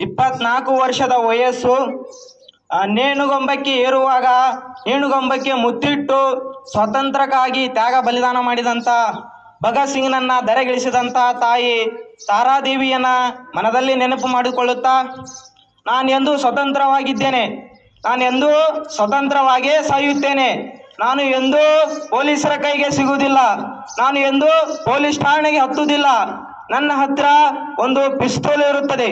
ಇಪ್ಪತ್ನಾಲ್ಕು ವರ್ಷದ ವಯಸ್ಸು ನೇಣುಗೊಂಬಕ್ಕೆ ಏರುವಾಗ ನೇಣುಗೊಂಬಕ್ಕೆ ಮುತ್ತಿಟ್ಟು ಸ್ವತಂತ್ರಕ್ಕಾಗಿ ತ್ಯಾಗ ಬಲಿದಾನ ಮಾಡಿದಂತ ಭಗತ್ ಸಿಂಗ್ನನ್ನ ಧರೆಗಿಳಿಸಿದಂಥ ತಾಯಿ ತಾರಾದೇವಿಯನ್ನ ಮನದಲ್ಲಿ ನೆನಪು ಮಾಡಿಕೊಳ್ಳುತ್ತಾ ನಾನು ಎಂದು ಸ್ವತಂತ್ರವಾಗಿದ್ದೇನೆ ನಾನು ಎಂದು ಸ್ವತಂತ್ರವಾಗಿಯೇ ಸಾಯುತ್ತೇನೆ, ನಾನು ಎಂದೂ ಪೊಲೀಸರ ಕೈಗೆ ಸಿಗುವುದಿಲ್ಲ, ನಾನು ಎಂದು ಪೊಲೀಸ್ ಠಾಣೆಗೆ ಹತ್ತುವುದಿಲ್ಲ ನನ್ನ ಹತ್ರ ಒಂದು ಪಿಸ್ತೂಲ್ ಇರುತ್ತದೆ.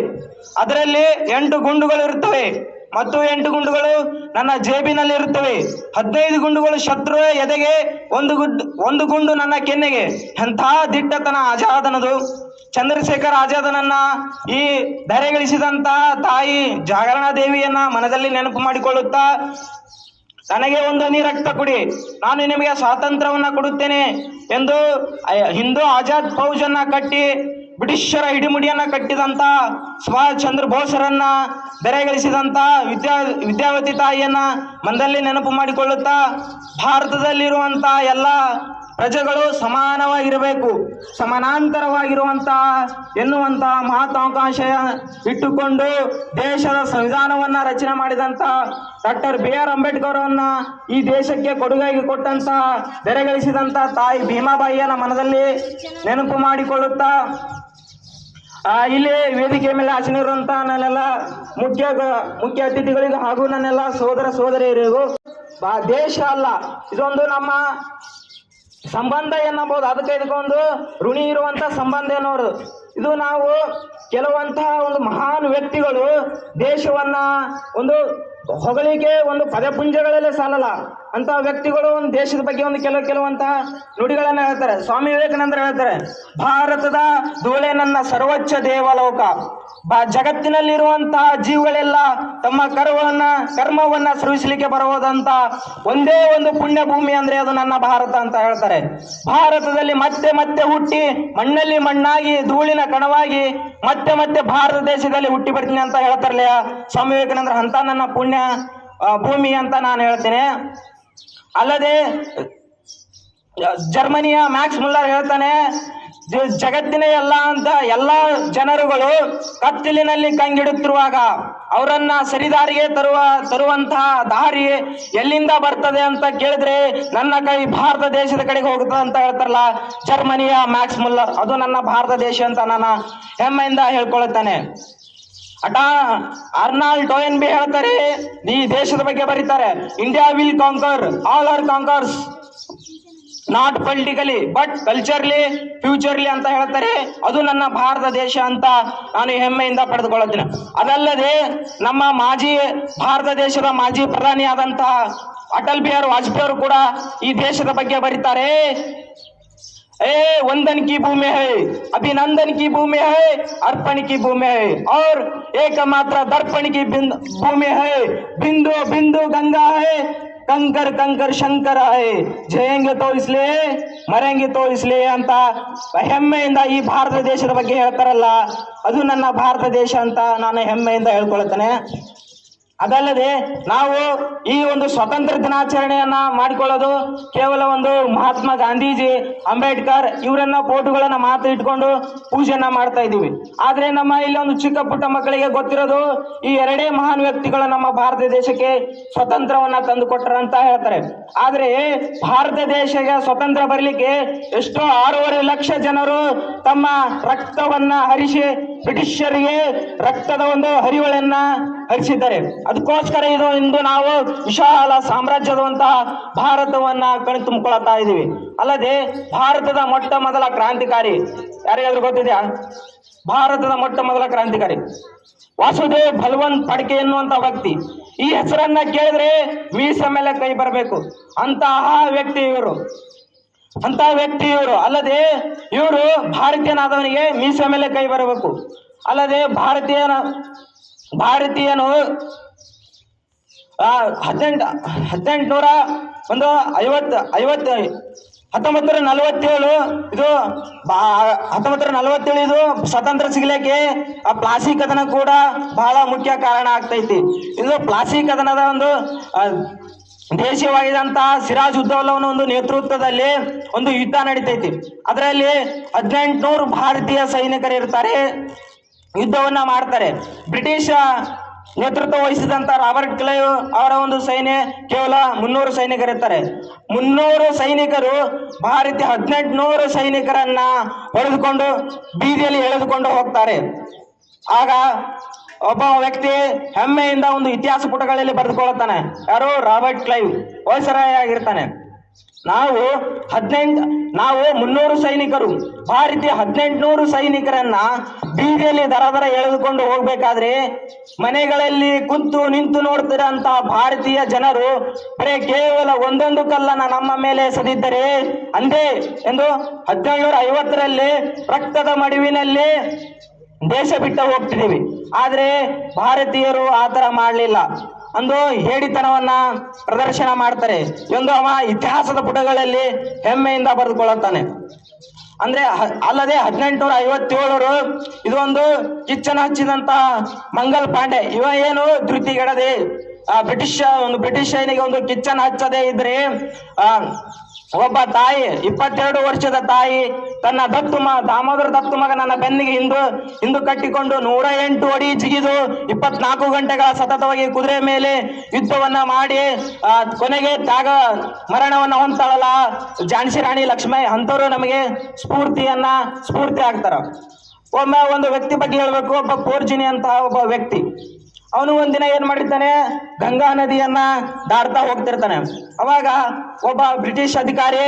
ಅದರಲ್ಲಿ ಎಂಟು ಗುಂಡುಗಳು ಇರುತ್ತವೆ. ಮತ್ತು ಎಂಟು ಗುಂಡುಗಳು ನನ್ನ ಜೇಬಿನಲ್ಲಿ ಇರುತ್ತವೆ. ಹದಿನೈದು ಗುಂಡುಗಳು ಶತ್ರು ಎದೆಗೆ, ಒಂದು ಗುಡ್, ಒಂದು ಗುಂಡು ನನ್ನ ಕೆನ್ನೆಗೆ. ಎಂಥ ದಿಟ್ಟತನ ಆಜಾದನದು. ಚಂದ್ರಶೇಖರ್ ಆಜಾದನನ್ನ ಈ ಧರೆಗಳಿಸಿದಂತಹ ತಾಯಿ ಜಾಗರಣಾ ದೇವಿಯನ್ನ ಮನದಲ್ಲಿ ನೆನಪು ಮಾಡಿಕೊಳ್ಳುತ್ತಾ ನನಗೆ ಒಂದು ನೀ ರಕ್ತ ಕೊಡಿ. ನಾನು ನಿಮಗೆ ಸ್ವಾತಂತ್ರ್ಯವನ್ನ ಕೊಡುತ್ತೇನೆ ಎಂದು ಹಿಂದೂ ಆಜಾದ್ ಫೌಜನ್ನ ಕಟ್ಟಿ, ಬ್ರಿಟಿಷರ ಹಿಡಿಮುಡಿಯನ್ನ ಕಟ್ಟಿದಂತ ಸುಭಾಷ್ ಚಂದ್ರ ಬೋಸರನ್ನ ಬೆರೆಗಳಿಸಿದಂತ ವಿದ್ಯಾ, ವಿದ್ಯಾವತಿ ತಾಯಿಯನ್ನ ಮನದಲ್ಲಿ ನೆನಪು ಮಾಡಿಕೊಳ್ಳುತ್ತಾ, ಭಾರತದಲ್ಲಿರುವಂತ ಎಲ್ಲ ಪ್ರಜೆಗಳು ಸಮಾನವಾಗಿರಬೇಕು. ಸಮಾನಾಂತರವಾಗಿರುವಂತ ಎನ್ನುವಂತಹ ಮಹತ್ವಾಕಾಂಕ್ಷ ಇಟ್ಟುಕೊಂಡು ದೇಶದ ಸಂವಿಧಾನವನ್ನ ರಚನೆ ಮಾಡಿದಂತ ಡಾಕ್ಟರ್ ಬಿ ಆರ್ ಅಂಬೇಡ್ಕರ್ ಅವರನ್ನ ಈ ದೇಶಕ್ಕೆ ಕೊಡುಗೆ ಕೊಟ್ಟಂತ ಬೆರೆಗಳಿಸಿದಂತ ತಾಯಿ ಭೀಮಾಬಾಯಿಯನ್ನ ಮನದಲ್ಲಿ ನೆನಪು ಮಾಡಿಕೊಳ್ಳುತ್ತಾ ಆ, ಇಲ್ಲಿ ವೇದಿಕೆ ಮೇಲೆ ಆಸನಿರುವಂತ ನನ್ನೆಲ್ಲ ಮುಖ್ಯ ಮುಖ್ಯ ಅತಿಥಿಗಳಿಗೂ ಹಾಗೂ ನನ್ನೆಲ್ಲ ಸೋದರ ಸೋದರಿಯರಿಗೂ ದೇಶ ಅಲ್ಲ ಇದೊಂದು ನಮ್ಮ ಸಂಬಂಧ ಎನ್ನಬಹುದು ಅದಕ್ಕೆ ಇದಕ್ಕೊಂದು ಋಣಿ ಇರುವಂತ ಸಂಬಂಧ ಎನ್ನುವರು ಇದು ನಾವು ಕೆಲವಂತಹ ಒಂದು ಮಹಾನ್ ವ್ಯಕ್ತಿಗಳು ದೇಶವನ್ನ ಒಂದು ಹೊಗಳಿಕೆ, ಒಂದು ಪದಪುಂಜಗಳಲ್ಲೇ ಸಾಲಲ್ಲ. ಅಂತ ವ್ಯಕ್ತಿಗಳು ಒಂದು ದೇಶದ ಬಗ್ಗೆ ಒಂದು ಕೆಲವು ಕೆಲವಂತಹ ನುಡಿಗಳನ್ನ ಹೇಳ್ತಾರೆ. ಸ್ವಾಮಿ ವಿವೇಕಾನಂದರು ಹೇಳ್ತಾರೆ, ಭಾರತದ ಧೂಳೆ ನನ್ನ ಸರ್ವೋಚ್ಚ ದೇವಲೋಕ. ಬ, ಜಗತ್ತಿನಲ್ಲಿರುವಂತಹ ಜೀವಗಳೆಲ್ಲ ತಮ್ಮ ಕರ್ಮವನ್ನ ಕರ್ಮವನ್ನ ಸೃಜಿಸಲಿಕ್ಕೆ ಬರುವುದಂತ ಒಂದೇ ಒಂದು ಪುಣ್ಯ ಭೂಮಿ ಅಂದ್ರೆ ಅದು ನನ್ನ ಭಾರತ ಅಂತ ಹೇಳ್ತಾರೆ. ಭಾರತದಲ್ಲಿ ಮತ್ತೆ ಮತ್ತೆ ಹುಟ್ಟಿ, ಮಣ್ಣಲ್ಲಿ ಮಣ್ಣಾಗಿ, ಧೂಳಿನ ಕಣವಾಗಿ ಮತ್ತೆ ಮತ್ತೆ ಭಾರತ ದೇಶದಲ್ಲಿ ಹುಟ್ಟಿ ಬರ್ತೀನಿ ಅಂತ ಹೇಳ್ತಾರಲ್ಲ ಸ್ವಾಮಿ ವಿವೇಕಾನಂದ್ರ ಅಂತ ನನ್ನ ಪುಣ್ಯ ಭೂಮಿ ಅಂತ ನಾನು ಹೇಳ್ತೇನೆ. ಅಲ್ಲದೆ ಜರ್ಮನಿಯ ಮ್ಯಾಕ್ಸ್ ಮುಲ್ಲರ್ ಹೇಳ್ತಾನೆ ಜಗತ್ತಿನ ಎಲ್ಲ ಅಂತ ಎಲ್ಲ ಜನರುಗಳು ಕತ್ತಲಿನಲ್ಲಿ ಕಂಗಿಡುತ್ತಿರುವಾಗ ಅವರನ್ನ ಸರಿದಾರಿಗೆ ತರುವ, ತರುವಂತಹ ದಾರಿ ಎಲ್ಲಿಂದ ಬರ್ತದೆ ಅಂತ ಕೇಳಿದ್ರೆ ನನ್ನ ಕೈ ಭಾರತ ದೇಶದ ಕಡೆಗೆ ಹೋಗುತ್ತದೆ ಅಂತ ಹೇಳ್ತಾರಲ್ಲ, ಜರ್ಮನಿಯ ಮ್ಯಾಕ್ಸ್ ಮುಲ್ಲರ್. ಅದು ನನ್ನ ಭಾರತ ದೇಶ ಅಂತ ನಾನು ಹೆಮ್ಮೆಯಿಂದ ಹೇಳ್ಕೊಳ್ತಾನೆ. ಅಟ ಅರ್ನಾಲ್ಡ್ ಟೋಯನ್ ಬಿ ಹೇಳ್ತಾರೆ, ಈ ದೇಶದ ಬಗ್ಗೆ ಬರೀತಾರೆ. India will conquer all her conquerors not politically but culturally futurely ಅಂತ ಹೇಳ್ತಾರೆ. ಅದು ನನ್ನ ಭಾರತ ದೇಶ ಅಂತ ನಾನು ಹೆಮ್ಮೆಯಿಂದ ಪಡೆದುಕೊಳ್ಳುತ್ತೇನೆ. ಅದಲ್ಲದೆ ನಮ್ಮ ಮಾಜಿ ಭಾರತ ದೇಶದ ಮಾಜಿ ಪ್ರಧಾನಿ ಆದಂತಹ ಅಟಲ್ ಬಿಹಾರಿ ವಾಜಪೇಯಿ ಅವರು ಕೂಡ ಈ ದೇಶದ ಬಗ್ಗೆ ಬರೀತಾರೆ. ए वंदन की भूमि है अभिनंदन की भूमि है अर्पण की भूमि है और एकमात्र दर्पण की बिंद- भूमि है बिंदु बिंदु गंगा है कंकर कंकर ಶಂಕರ है ಜಯಂಗೆ ತೋ ಇಸ್ಲೇ ಮರೆಂಗೆ ತೋ ಇಸ್ಲೇ ಅಂತ ಹೆಮ್ಮೆಯಿಂದ ಈ ಭಾರತ ದೇಶದ ಬಗ್ಗೆ ಹೇಳ್ತಾರಲ್ಲ ಅದು ನನ್ನ ಭಾರತ ದೇಶ ಅಂತ ನಾನು ಹೆಮ್ಮೆಯಿಂದ ಹೇಳ್ಕೊಳ್ತೇನೆ ಅದಲ್ಲದೆ ನಾವು ಈ ಒಂದು ಸ್ವತಂತ್ರ ದಿನಾಚರಣೆಯನ್ನ ಮಾಡಿಕೊಳ್ಳೋದು ಕೇವಲ ಒಂದು ಮಹಾತ್ಮ ಗಾಂಧೀಜಿ, ಅಂಬೇಡ್ಕರ್ ಇವರನ್ನ ಫೋಟೋಗಳನ್ನ ಮಾತ್ರ ಇಟ್ಕೊಂಡು ಪೂಜೆಯನ್ನ ಮಾಡ್ತಾ ಇದ್ದೀವಿ. ಆದ್ರೆ ನಮ್ಮ ಇಲ್ಲಿ ಒಂದು ಚಿಕ್ಕ ಪುಟ್ಟ ಮಕ್ಕಳಿಗೆ ಗೊತ್ತಿರೋದು ಈ ಎರಡೇ ಮಹಾನ್ ವ್ಯಕ್ತಿಗಳು ನಮ್ಮ ಭಾರತ ದೇಶಕ್ಕೆ ಸ್ವತಂತ್ರವನ್ನ ತಂದು ಅಂತ ಹೇಳ್ತಾರೆ. ಆದ್ರೆ ಭಾರತ ದೇಶಕ್ಕೆ ಸ್ವತಂತ್ರ ಬರಲಿಕ್ಕೆ ಎಷ್ಟೋ ಆರೂವರೆ ಲಕ್ಷ ಜನರು ತಮ್ಮ ರಕ್ತವನ್ನ ಹರಿಸಿ ಬ್ರಿಟಿಷರಿಗೆ ರಕ್ತದ ಒಂದು ಹರಿವಳನ್ನ ಹರಿಸಿದ್ದಾರೆ. ಅದಕ್ಕೋಸ್ಕರ ಇದು ಇಂದು ನಾವು ವಿಶಾಲ ಸಾಮ್ರಾಜ್ಯದಂತಹ ಭಾರತವನ್ನ ಕಣ್ತುಂಬಿಕೊಳ್ತಾ ಇದ್ದೀವಿ. ಅಲ್ಲದೆ ಭಾರತದ ಮೊಟ್ಟ ಮೊದಲ ಕ್ರಾಂತಿಕಾರಿ ಯಾರಿಗಾದ್ರೂ ಗೊತ್ತಿದೆಯಾ? ಭಾರತದ ಮೊಟ್ಟ ಮೊದಲ ಕ್ರಾಂತಿಕಾರಿ. ವಾಸುದೇವ್ ಬಲವಂತ್ ಪಡ್ಕೆ ಎನ್ನುವಂತ ವ್ಯಕ್ತಿ. ಈ ಹೆಸರನ್ನ ಕೇಳಿದ್ರೆ ಮೀಸ ಮೇಲೆ ಕೈ ಬರಬೇಕು. ಅಂತಹ ವ್ಯಕ್ತಿ ಇವರು. ಅಂತ ವ್ಯಕ್ತಿ ಇವರು. ಅಲ್ಲದೆ ಇವರು ಭಾರತೀಯನಾದವನಿಗೆ ಮೀಸ ಮೇಲೆ ಕೈ ಬರಬೇಕು. ಅಲ್ಲದೆ ಭಾರತೀಯನ, ಭಾರತೀಯನು ಹದಿನೆಂಟು, ಹದಿನೆಂಟುನೂರ ಒಂದು ಐವತ್ತು ಐವತ್ತು ಹತ್ತೊಂಬತ್ತರ ನಲವತ್ತೇಳು ಇದು ಹತ್ತೊಂಬತ್ತರ ನಲವತ್ತೇಳು ಇದು ಸ್ವತಂತ್ರ ಸಿಗ್ಲಿಕ್ಕೆ ಆ ಪ್ಲಾಸಿ ಕದನ ಕೂಡ ಬಹಳ ಮುಖ್ಯ ಕಾರಣ ಆಗ್ತೈತಿ. ಇದು ಪ್ಲಾಸಿ ಕದನದ ಒಂದು ದೇಶೀಯವಾಗಿದಂತಹ ಸಿರಾಜ್ ಉದ್ದವಲ್ಲವನ ಒಂದು ನೇತೃತ್ವದಲ್ಲಿ ಒಂದು ಯುದ್ಧ ನಡೀತೈತಿ. ಅದರಲ್ಲಿ ಹದಿನೆಂಟುನೂರು ಭಾರತೀಯ ಸೈನಿಕರು ಇರ್ತಾರೆ, ಯುದ್ಧವನ್ನ ಮಾಡ್ತಾರೆ. ಬ್ರಿಟಿಷ್ ನೇತೃತ್ವ ವಹಿಸಿದಂತ ರಾಬರ್ಟ್ ಕ್ಲೈವ್ ಅವರ ಒಂದು ಸೈನ್ಯ ಕೇವಲ ಮುನ್ನೂರು ಸೈನಿಕರಿರ್ತಾರೆ. ಮುನ್ನೂರು ಸೈನಿಕರು ಭಾರತೀಯ ಹದಿನೆಂಟುನೂರು ಸೈನಿಕರನ್ನ ಹೊಡೆದುಕೊಂಡು ಬೀದಿಯಲ್ಲಿ ಎಳೆದುಕೊಂಡು ಹೋಗ್ತಾರೆ. ಆಗ ಒಬ್ಬ ವ್ಯಕ್ತಿ ಹೆಮ್ಮೆಯಿಂದ ಒಂದು ಇತಿಹಾಸ ಪುಟಗಳಲ್ಲಿ ಬರೆದುಕೊಳ್ಳುತ್ತಾನೆ. ಯಾರು? Robert Clive. ವಯಸ್ಸರಾಯ ಆಗಿರ್ತಾನೆ ನಾವು ಹದಿನೆಂಟು, ನಾವು ಮುನ್ನೂರು ಸೈನಿಕರು. ಭಾರತೀಯ ಹದಿನೆಂಟುನೂರು ಸೈನಿಕರನ್ನ ಬೀದಿಯಲ್ಲಿ ದರ ದರ ಎಳೆದುಕೊಂಡು ಹೋಗ್ಬೇಕಾದ್ರೆ ಮನೆಗಳಲ್ಲಿ ಕುಂತು ನಿಂತು ನೋಡ್ತಿರಂತ ಭಾರತೀಯ ಜನರು ಬರೇ ಕೇವಲ ಒಂದೊಂದು ಕಲ್ಲನ್ನ ನಮ್ಮ ಮೇಲೆ ಎಸೆದಿದ್ದರೆ ಅಂದೇ ಎಂದು ಹದಿನೇಳುನೂರ ಐವತ್ತರಲ್ಲಿ ರಕ್ತದ ಮಡುವಿನಲ್ಲಿ ದೇಶ ಬಿಟ್ಟು ಹೋಗ್ತಿದ್ದೀವಿ. ಆದ್ರೆ ಭಾರತೀಯರು ಆ ಥರ ಮಾಡಲಿಲ್ಲ. ಅಂದು ಹೇಡಿತನವನ್ನ ಪ್ರದರ್ಶನ ಮಾಡ್ತಾರೆ. ಎಂದು ಅವ ಇತಿಹಾಸದ ಪುಟಗಳಲ್ಲಿ ಹೆಮ್ಮೆಯಿಂದ ಬರೆದುಕೊಳ್ಳುತ್ತಾನೆ. ಅಂದ್ರೆ ಅಲ್ಲದೆ ಹದಿನೆಂಟುನೂರ ಐವತ್ತೇಳರು ಇದೊಂದು ಒಂದು ಕಿಚ್ಚನ ಹಚ್ಚಿದಂತ ಮಂಗಲ್ ಪಾಂಡೆ. ಇವ ಏನು ಧೃತಿಗೆಡದೆ ಆ ಬ್ರಿಟಿಷ್, ಒಂದು ಬ್ರಿಟಿಷ್ ಸೈನಿಗೆ ಒಂದು ಕಿಚ್ಚನ್ ಹಚ್ಚದೇ ಇದ್ರೆ, ಆ, ಒಬ್ಬ ತಾಯಿ, ಇಪ್ಪತ್ತೆರಡು ವರ್ಷದ ತಾಯಿ, ತನ್ನ ದತ್ತು ದಾಮೋದರ ದತ್ತು ಮಗ ನನ್ನ ಬೆನ್ನಿಗೆ ಹಿಂದು ಹಿಂದು ಕಟ್ಟಿಕೊಂಡು ನೂರ ಎಂಟು ಅಡಿ ಜಿಗಿದು ಇಪ್ಪತ್ನಾಲ್ಕು ಗಂಟೆಗಳ ಸತತವಾಗಿ ಕುದುರೆ ಮೇಲೆ ಯುದ್ಧವನ್ನ ಮಾಡಿ ಕೊನೆಗೆ ತ್ಯಾಗ ಮರಣವನ್ನ ಹೊಂತಾಳಲ್ಲ ಝಾನ್ಸಿ ರಾಣಿ ಲಕ್ಷ್ಮೈ ಅಂತವರು ನಮಗೆ ಸ್ಫೂರ್ತಿಯನ್ನ, ಸ್ಫೂರ್ತಿ ಆಗ್ತಾರ. ಒಮ್ಮೆ ಒಂದು ವ್ಯಕ್ತಿ ಬಗ್ಗೆ ಹೇಳ್ಬೇಕು, ಒಬ್ಬ ಪೋರ್ಜಿನಿ ಅಂತ ಒಬ್ಬ ವ್ಯಕ್ತಿ. ಅವನು ಒಂದಿನ ಏನ್ ಮಾಡಿರ್ತಾನೆ? ಗಂಗಾ ನದಿಯನ್ನ ದಾಟ್ತಾ ಹೋಗ್ತಿರ್ತಾನೆ. ಅವಾಗ ಒಬ್ಬ ಬ್ರಿಟಿಷ್ ಅಧಿಕಾರಿ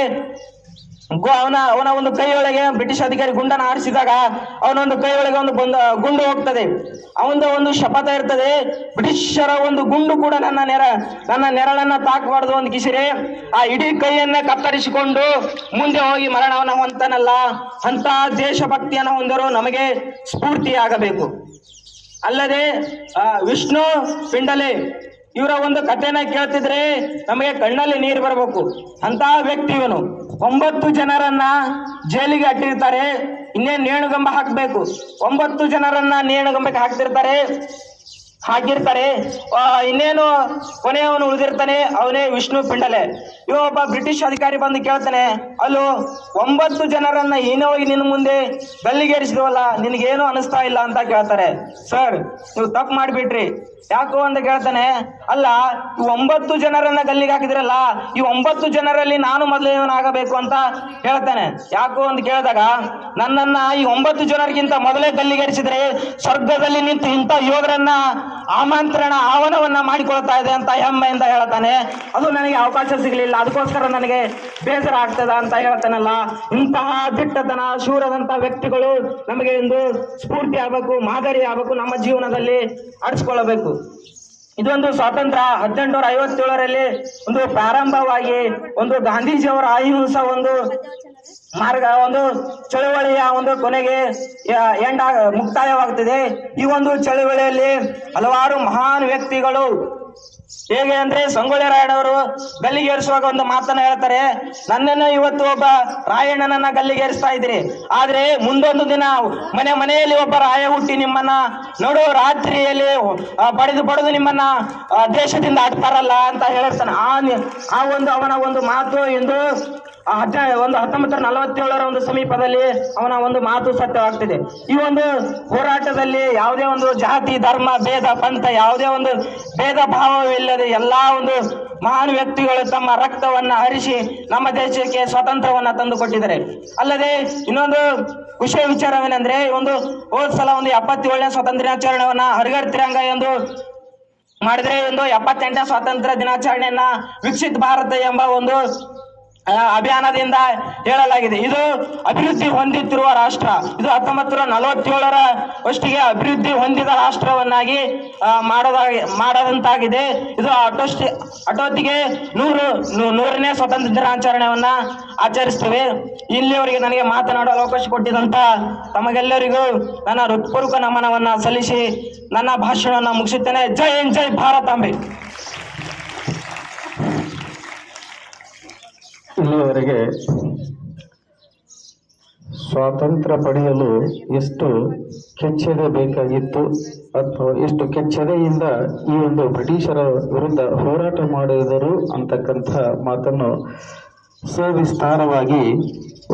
ಅವನ ಅವನ ಒಂದು ಕೈಯೊಳಗೆ ಬ್ರಿಟಿಷ್ ಅಧಿಕಾರಿ ಗುಂಡನ ಆರಿಸಿದಾಗ ಅವನೊಂದು ಕೈಯೊಳಗೆ ಒಂದು ಗುಂಡ ಗುಂಡು ಹೋಗ್ತದೆ. ಅವನ ಒಂದು ಶಪಥ ಇರ್ತದೆ. ಬ್ರಿಟಿಷರ ಒಂದು ಗುಂಡು ಕೂಡ ನನ್ನ ನೆರ, ನನ್ನ ನೆರಳನ್ನ ತಾಕಬಾರ್ದು ಒಂದು ಕಿಸಿರೆ ಆ ಇಡೀ ಕೈಯನ್ನ ಕತ್ತರಿಸಿಕೊಂಡು ಮುಂದೆ ಹೋಗಿ ಮರಣವನ್ನ ಹೊಂತಾನಲ್ಲ ಅಂತ ದೇಶಭಕ್ತಿಯನ್ನು ಹೊಂದರೂ ನಮಗೆ ಸ್ಫೂರ್ತಿಯಾಗಬೇಕು. ಅಲ್ಲದೆ ವಿಷ್ಣು ಪಿಂಡಲೆ, ಇವರ ಒಂದು ಕಥೆನ ಕೇಳ್ತಿದ್ರೆ ನಮಗೆ ಕಣ್ಣಲ್ಲಿ ನೀರು ಬರಬೇಕು. ಅಂತ ವ್ಯಕ್ತಿ ಇವನು. ಒಂಬತ್ತು ಜನರನ್ನ ಜೈಲಿಗೆ ಅಟ್ಟಿರ್ತಾರೆ ಇನ್ನೇನು ನೇಣುಗಂಬ ಹಾಕಬೇಕು? ಒಂಬತ್ತು ಜನರನ್ನ ನೇಣುಗಂಬಕ್ಕೆ ಹಾಕ್ತಿರ್ತಾರೆ ಹಾಕಿರ್ತಾರೆ ಇನ್ನೇನು ಕೊನೆಯವನು ಉಳಿದಿರ್ತಾನೆ, ಅವನೇ ವಿಷ್ಣು ಪಿಂಡಲೆ. ಇವ ಒಬ್ಬ ಬ್ರಿಟಿಷ್ ಅಧಿಕಾರಿ ಬಂದು ಕೇಳ್ತಾನೆ, ಅಲ್ಲೋ, ಒಂಬತ್ತು ಜನರನ್ನ ಏನೋ ಹೋಗಿ ನಿನ್ನ ಮುಂದೆ ಗಲ್ಲಿಗೇರಿಸಿದವಲ್ಲ ನಿನಗೇನು ಅನಿಸ್ತಾ ಇಲ್ಲ ಅಂತ ಕೇಳ್ತಾರೆ. ಸರ್, ನೀವು ತಪ್ಪು ಮಾಡಿಬಿಟ್ರಿ. ಯಾಕೋ ಅಂತ ಕೇಳ್ತಾನೆ, ಅಲ್ಲ, ಈ ಒಂಬತ್ತು ಜನರನ್ನ ಗಲ್ಲಿಗೆ ಹಾಕಿದ್ರಲ್ಲ, ಈ ಒಂಬತ್ತು ಜನರಲ್ಲಿ ನಾನು ಮೊದಲೇನಾಗಬೇಕು ಅಂತ ಹೇಳ್ತಾನೆ ಯಾಕೋ ಅಂತ ಕೇಳಿದಾಗ, ನನ್ನನ್ನ ಈ ಒಂಬತ್ತು ಜನರಿಗಿಂತ ಮೊದಲೇ ಗಲ್ಲಿಗೇರಿಸಿದ್ರೆ, ಸ್ವರ್ಗದಲ್ಲಿ ನಿಂತು ಇಂಥ ಯೋಧರನ್ನ ಆಮಂತ್ರಣ ಆಹ್ವಾನವನ್ನ ಮಾಡಿಕೊಳ್ತಾ ಇದೆ ಅಂತ ಹೆಮ್ಮೆಯಿಂದ ಹೇಳ್ತಾನೆ. ಅದು ನನಗೆ ಅವಕಾಶ ಸಿಗಲಿಲ್ಲ. ಅದಕ್ಕೋಸ್ಕರ ನನಗೆ ಬೇಸರ ಆಗ್ತದ ಅಂತ ಹೇಳ್ತಾನಲ್ಲ. ಇಂತಹ ದಿಟ್ಟತನ, ಶೂರದಂತ ವ್ಯಕ್ತಿಗಳು ನಮಗೆ ಇಂದು ಸ್ಫೂರ್ತಿ ಆಗಬೇಕು, ಮಾದರಿ ಆಗಬೇಕು, ನಮ್ಮ ಜೀವನದಲ್ಲಿ ಅಡಿಸ್ಕೊಳ್ಳಬೇಕು ಇದೊಂದು ಸ್ವಾತಂತ್ರ್ಯ. ಹದಿನೆಂಟುನೂರ ಐವತ್ತೇಳರಲ್ಲಿ ಒಂದು ಪ್ರಾರಂಭವಾಗಿ ಒಂದು ಗಾಂಧೀಜಿಯವರ ಅಹಿಂಸ ಒಂದು ಮಾರ್ಗ ಒಂದು ಚಳುವಳಿಯ ಒಂದು ಕೊನೆಗೆ ಎಂಡ ಮುಕ್ತಾಯವಾಗುತ್ತದೆ ಈ ಒಂದು ಚಳುವಳಿಯಲ್ಲಿ ಹಲವಾರು ಮಹಾನ್ ವ್ಯಕ್ತಿಗಳು, ಹೇಗೆ ಅಂದ್ರೆ ಸಂಗೊಳ್ಳಿ ರಾಯಣ್ಣವರು ಗಲ್ಲಿಗೇರಿಸುವಾಗ ಒಂದು ಮಾತನ್ನ ಹೇಳ್ತಾರೆ. ನನ್ನನ್ನು ಇವತ್ತು ಒಬ್ಬ ರಾಯಣ್ಣನನ್ನ ಗಲ್ಲಿಗೇರಿಸ್ತಾ ಇದ್ರಿ ಆದ್ರೆ ಮುಂದೊಂದು ದಿನ ಮನೆ ಮನೆಯಲ್ಲಿ ಒಬ್ಬ ರಾಯ ಹುಟ್ಟಿ ನಿಮ್ಮನ್ನ ನೋಡು, ರಾತ್ರಿಯಲ್ಲಿ ಬಡಿದು ಬಡಿದು ನಿಮ್ಮನ್ನ ದೇಶದಿಂದ ಆಡ್ತಾರಲ್ಲ ಅಂತ ಹೇಳಿರ್ತಾನೆ ಆ ಒಂದು ಅವನ ಒಂದು ಮಾತು ಎಂದು ಹದಿನ ಒಂದು ಹತ್ತೊಂಬತ್ತರ ನಲವತ್ತೇಳರ ಒಂದು ಸಮೀಪದಲ್ಲಿ ಅವನ ಒಂದು ಮಾತು ಸತ್ಯವಾಗ್ತಿದೆ. ಈ ಒಂದು ಹೋರಾಟದಲ್ಲಿ ಯಾವುದೇ ಒಂದು ಜಾತಿ, ಧರ್ಮ, ಭೇದ, ಪಂಥ, ಯಾವುದೇ ಒಂದು ಭೇದ ಭಾವವಿಲ್ಲದೆ ಎಲ್ಲಾ ಒಂದು ಮಹಾನ್ ವ್ಯಕ್ತಿಗಳು ತಮ್ಮ ರಕ್ತವನ್ನ ಹರಿಸಿ ನಮ್ಮ ದೇಶಕ್ಕೆ ಸ್ವಾತಂತ್ರ್ಯವನ್ನ ತಂದು ಕೊಟ್ಟಿದ್ದಾರೆ ಅಲ್ಲದೆ ಇನ್ನೊಂದು ವಿಷಯ ವಿಚಾರವೇನೆಂದ್ರೆ ಒಂದು ಹೋದ್ ಸಲ ಒಂದು ಎಪ್ಪತ್ತೇಳನೇ ಸ್ವಾತಂತ್ರ್ಯ ದಿನಾಚರಣೆಯನ್ನ ಹರಿಗರ್ ತಿರಂಗ ಎಂದು ಮಾಡಿದ್ರೆ ಒಂದು ಎಪ್ಪತ್ತೆಂಟನೇ ಸ್ವಾತಂತ್ರ್ಯ ದಿನಾಚರಣೆಯನ್ನ ವಿಕಸಿತ ಭಾರತ ಎಂಬ ಒಂದು ಅಭಿಯಾನದಿಂದ ಹೇಳಲಾಗಿದೆ. ಇದು ಅಭಿವೃದ್ಧಿ ಹೊಂದುತ್ತಿರುವ ರಾಷ್ಟ್ರ. ಇದು ಹತ್ತೊಂಬತ್ತು ನೂರ ನಲವತ್ತೇಳರ ಅಷ್ಟಿಗೆ ಅಭಿವೃದ್ಧಿ ಹೊಂದಿದ ರಾಷ್ಟ್ರವನ್ನಾಗಿ ಮಾಡೋದಾಗಿ, ಮಾಡದಂತಾಗಿದೆ. ಇದು ಅಟೋಷ್ಟಿ ಅಟೋತ್ತಿಗೆ ನೂರು ನೂರನೇ ಸ್ವತಂತ್ರ ದಿನಾಚರಣೆಯನ್ನ ಆಚರಿಸ್ತೇವೆ. ಇಲ್ಲಿಯವರೆಗೆ ನನಗೆ ಮಾತನಾಡಲು ಅವಕಾಶ ಕೊಟ್ಟಿದಂತ ತಮಗೆಲ್ಲರಿಗೂ ನನ್ನ ಹೃತ್ಪೂರ್ವಕ ನಮನವನ್ನ ಸಲ್ಲಿಸಿ ನನ್ನ ಭಾಷಣವನ್ನು ಮುಗಿಸುತ್ತೇನೆ. ಜೈ ಹಿಂದ್, ಜೈ ಭಾರತಾಂಬೆ ಇಲ್ಲಿಯವರೆಗೆ ಸ್ವಾತಂತ್ರ್ಯ ಪಡೆಯಲು ಎಷ್ಟು ಕೆಚ್ಚೆದೆ ಬೇಕಾಗಿತ್ತು ಅಥವಾ ಎಷ್ಟು ಕೆಚ್ಚೆದೆಯಿಂದ ಈ ಒಂದು ಬ್ರಿಟಿಷರ ವಿರುದ್ಧ ಹೋರಾಟ ಮಾಡಿದರು ಅಂತಕ್ಕಂಥ ಮಾತನ್ನು ಸವಿಸ್ತಾರವಾಗಿ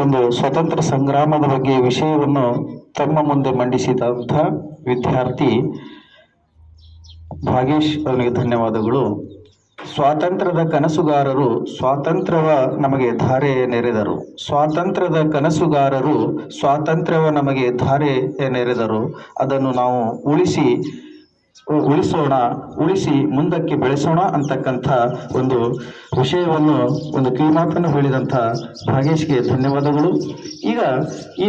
ಒಂದು ಸ್ವತಂತ್ರ ಸಂಗ್ರಾಮದ ಬಗ್ಗೆ ವಿಷಯವನ್ನು ತಮ್ಮ ಮುಂದೆ ಮಂಡಿಸಿದಂಥ ವಿದ್ಯಾರ್ಥಿ ಭಾಗೇಶ್ ಅವನಿಗೆ ಧನ್ಯವಾದಗಳು. ಸ್ವಾತಂತ್ರ್ಯದ ಕನಸುಗಾರರು ಸ್ವಾತಂತ್ರ್ಯವ ನಮಗೆ ಧಾರೆ ನೆರೆದರು. ಸ್ವಾತಂತ್ರ್ಯದ ಕನಸುಗಾರರು ಸ್ವಾತಂತ್ರ್ಯವ ನಮಗೆ ಧಾರೆ ನೆರೆದರು. ಅದನ್ನು ನಾವು ಉಳಿಸಿ, ಉಳಿಸೋಣ, ಉಳಿಸಿ ಮುಂದಕ್ಕೆ ಬೆಳೆಸೋಣ ಅಂತಕ್ಕಂಥ ಒಂದು ವಿಷಯವನ್ನು, ಒಂದು ಕಿವಿಮಾತನ್ನು ಹೇಳಿದಂಥ ಭಾಗೇಶ್ಗೆ ಧನ್ಯವಾದಗಳು. ಈಗ ಈ